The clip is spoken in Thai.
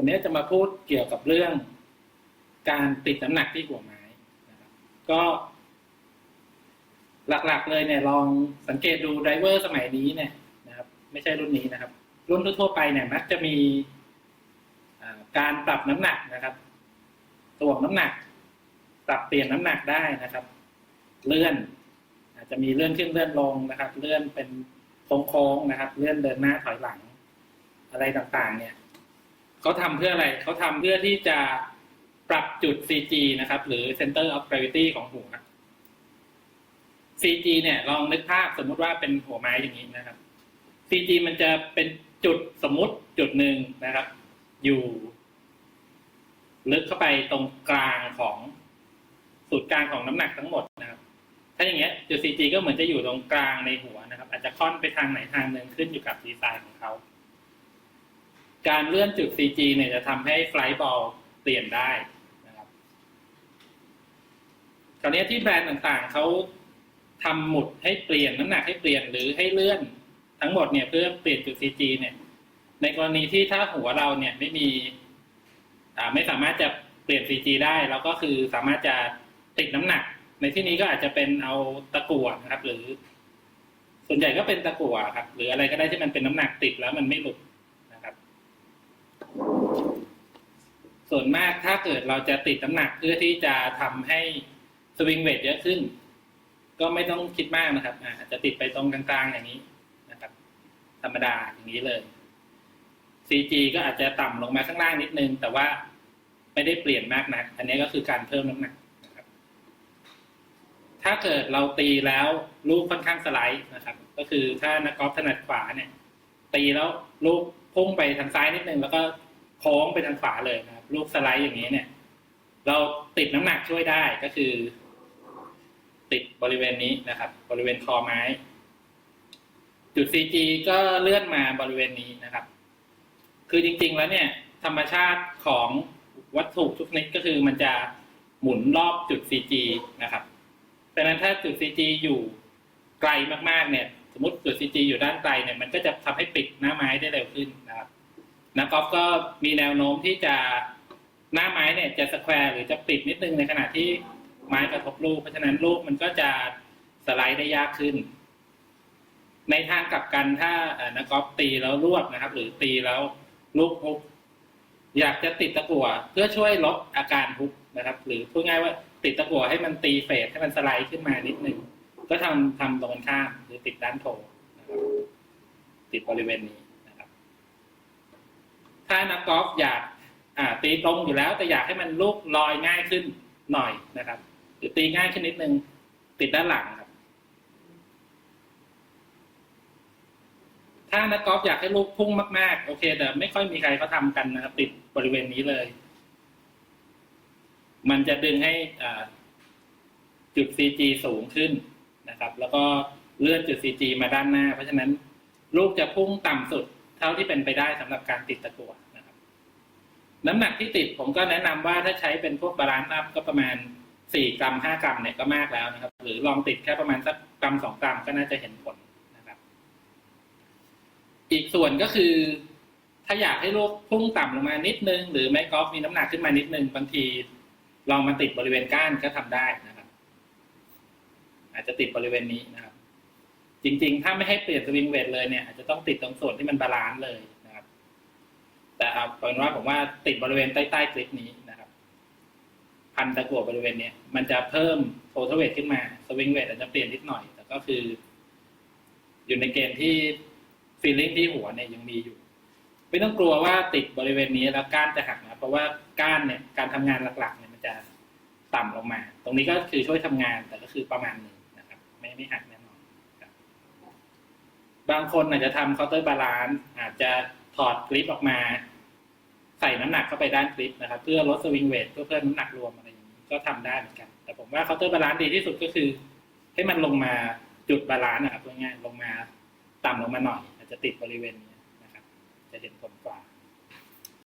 วันนี้จะมาพูดเกี่ยวกับเรื่อง การติดน้ำหนักที่หัวไม้นะครับก็หลักๆเลยเนี่ยลองสังเกตดูไดรเวอร์สมัยนี้เนี่ยนะครับ ไม่ใช่รุ่นนี้นะครับ รุ่นทั่วไปเนี่ยมักจะมีการปรับน้ำหนักนะครับถ่วงน้ำหนัก ปรับเปลี่ยนน้ำหนักได้นะครับ เลื่อน อาจจะมีเลื่อนขึ้นเลื่อนลงนะครับ เลื่อนเป็นโค้งๆนะครับ เลื่อนเดินหน้าถอยหลัง อะไรต่างๆ เนี่ย เขาทำเพื่ออะไร เขาทำเพื่อที่จะปรับจุด CG นะครับ หรือ Center of Gravity ของหัว CG เนี่ยลองนึกภาพสมมุติว่าเป็นหัวไม้อย่างนี้นะครับ CG มันจะเป็นจุดสมมุติจุดหนึ่งนะครับ อยู่ ลึกเข้าไปตรงกลางของศูนย์กลางของน้ำหนักทั้งหมดนะครับ ถ้าอย่างเงี้ยจุด CG ก็เหมือนจะอยู่ตรงกลางในหัวนะครับ อาจจะค่อนไปทางไหนทางหนึ่งขึ้นอยู่กับดีไซน์ของเขา การเลื่อนจุด CG เนี่ยจะทำให้ไฟล์บอลเปลี่ยนได้นะครับคราวนี้ที่แบรนด์ต่างๆเขาทำหมุดให้เปลี่ยนน้ำหนักให้เปลี่ยนหรือให้เลื่อนทั้งหมดเนี่ยเพื่อเปลี่ยนจุด CG เนี่ย ในกรณีที่ถ้าหัวเราเนี่ยไม่มีไม่สามารถจะเปลี่ยน CG ได้เราก็คือสามารถจะติดน้ำหนัก ในที่นี้ก็อาจจะเป็นเอาตะกั่วนะครับ หรือ ส่วนใหญ่ก็เป็นตะกั่วครับ หรืออะไรก็ได้ที่มันเป็นน้ำหนักติดแล้วมันไม่หลุดนะครับ ส่วนมากถ้าเกิดเราจะติดน้ำหนักเพื่อที่จะทำให้สวิงเวทเยอะขึ้น ก็ไม่ต้องคิดมากนะครับอาจจะติดไปตรงกลางๆอย่างนี้นะครับ ธรรมดาอย่างนี้เลย CG ก็อาจจะต่ำลงมาข้างล่างนิดนึง แต่ว่าไม่ได้เปลี่ยนมากนัก อันนี้ก็คือการเพิ่มน้ำหนักนะครับ ถ้าเกิดเราตีแล้วลูกค่อนข้างสไลด์นะครับ ก็คือถ้านักกอล์ฟถนัดขวาเนี่ย ตีแล้วลูกพุ่งไปทางซ้ายนิดนึงแล้วก็ โค้งไปทางขวาเลยนะครับลูกสไลด์อย่างนี้เนี่ย เราติดน้ำหนักช่วยได้ก็คือ ติดบริเวณนี้นะครับ บริเวณคอไม้ จุด CG ก็เลื่อนมาบริเวณนี้นะครับ คือจริง ๆ แล้วเนี่ย ธรรมชาติของวัตถุทุกชนิดก็คือมันจะหมุนรอบจุด CG นะครับดังนั้นถ้าจุด CG อยู่ไกลมากๆเนี่ย สมมติจุด CG อยู่ด้านไกลเนี่ยมันก็จะทำให้ปิดหน้าไม้ได้เร็วขึ้นนะครับ นักกอล์ฟก็มีแนวโน้มที่จะหน้าไม้เนี่ยจะสแควร์หรือจะปิดนิดนึงในขณะที่ไม้กระทบลูก เพราะฉะนั้นลูกมันก็จะสไลด์ได้ยากขึ้น ในทางกลับกันถ้านักกอล์ฟตีแล้วรวบนะครับ หรือตีแล้วลูกฮุกอยากจะติดตะกั่วเพื่อช่วยลดอาการฮุกนะครับ หรือพูดง่ายว่าติดตะกั่วให้มันตีเฟดให้มันสไลด์ขึ้นมานิดนึงก็ทำทำตรงกันข้ามหรือติดด้านโถนะครับติดบริเวณนี้ ถ้านักกอล์ฟอยากตีตรงอยู่แล้ว แต่อยากให้มันลูกลอยง่ายขึ้นหน่อยนะครับหรือตีง่ายขึ้นนิดนึงติดด้านหลังครับ ถ้านักกอล์ฟอยากให้ลูกพุ่งมาก ๆ โอเค แต่ไม่ค่อยมีใครเขาทำกันนะครับ ติดบริเวณนี้เลย มันจะดึงให้จุด CG สูงขึ้นนะครับ แล้วก็เลื่อนจุด CG มาด้านหน้า เพราะฉะนั้นลูกจะพุ่งต่ำสุด เท่าที่เป็นไปได้สำหรับการติดตะกั่วนะครับ น้ำหนักที่ติดผมก็แนะนำว่าถ้าใช้เป็นพวกบาลานซ์อัพก็ประมาณสี่กรัมห้ากรัมเนี่ยก็มากแล้วนะครับ หรือลองติดแค่ประมาณสักกรัมสองกรัมก็น่าจะเห็นผลนะครับ อีกส่วนก็คือ ถ้าอยากให้ลูกพุ่งต่ำลงมานิดนึง หรือไม้กอล์ฟมีน้ำหนักขึ้นมานิดนึงบางทีลองมาติดบริเวณก้านก็ทำได้นะครับ อาจจะติดบริเวณนี้นะครับ จริง ๆ ถ้าไม่ให้เปลี่ยนสวิงเวทเลยเนี่ยอาจจะต้องติดตรงส่วนที่มันบาลานซ์เลยนะครับ แต่เอาเป็นว่าผมว่าติดบริเวณใต้ๆคลิปนี้นะครับ พันตะกั่วบริเวณเนี้ยมันจะเพิ่มโททเวทขึ้นมาสวิงเวทอาจจะเปลี่ยนนิดหน่อย แต่ก็คือ อยู่ในเกณฑ์ที่ฟีลลิ่งที่หัวเนี่ยยังมีอยู่ ไม่ต้องกลัวว่าติดบริเวณนี้แล้วก้านจะหักนะเพราะว่าก้านเนี่ยการทำงานหลักๆ เนี่ยมันจะต่ำลงมา ตรงนี้ก็คือช่วยทำงานแต่ก็คือประมาณหนึ่งนะครับ ไม่ไม่หักน่นอนครับ บางคนอาจจะทำเคาน์เตอร์บาลานซ์อาจจะถอดกริปออกมา ใส่น้ำหนักเข้าไปด้านกริปนะครับ เพื่อลดสวิงเวทเพื่อเพิ่มน้ำหนักรวมอะไรอย่างนี้ก็ทำได้เหมือนกัน แต่ผมว่าเคาน์เตอร์บาลานซ์ดีที่สุดก็คือ ให้มันลงมาจุดบาลานซ์นะครับง่ายๆลงมาต่ำลงมาหน่อย อาจจะติดบริเวณนี้นะครับ จะเห็นผลกว่า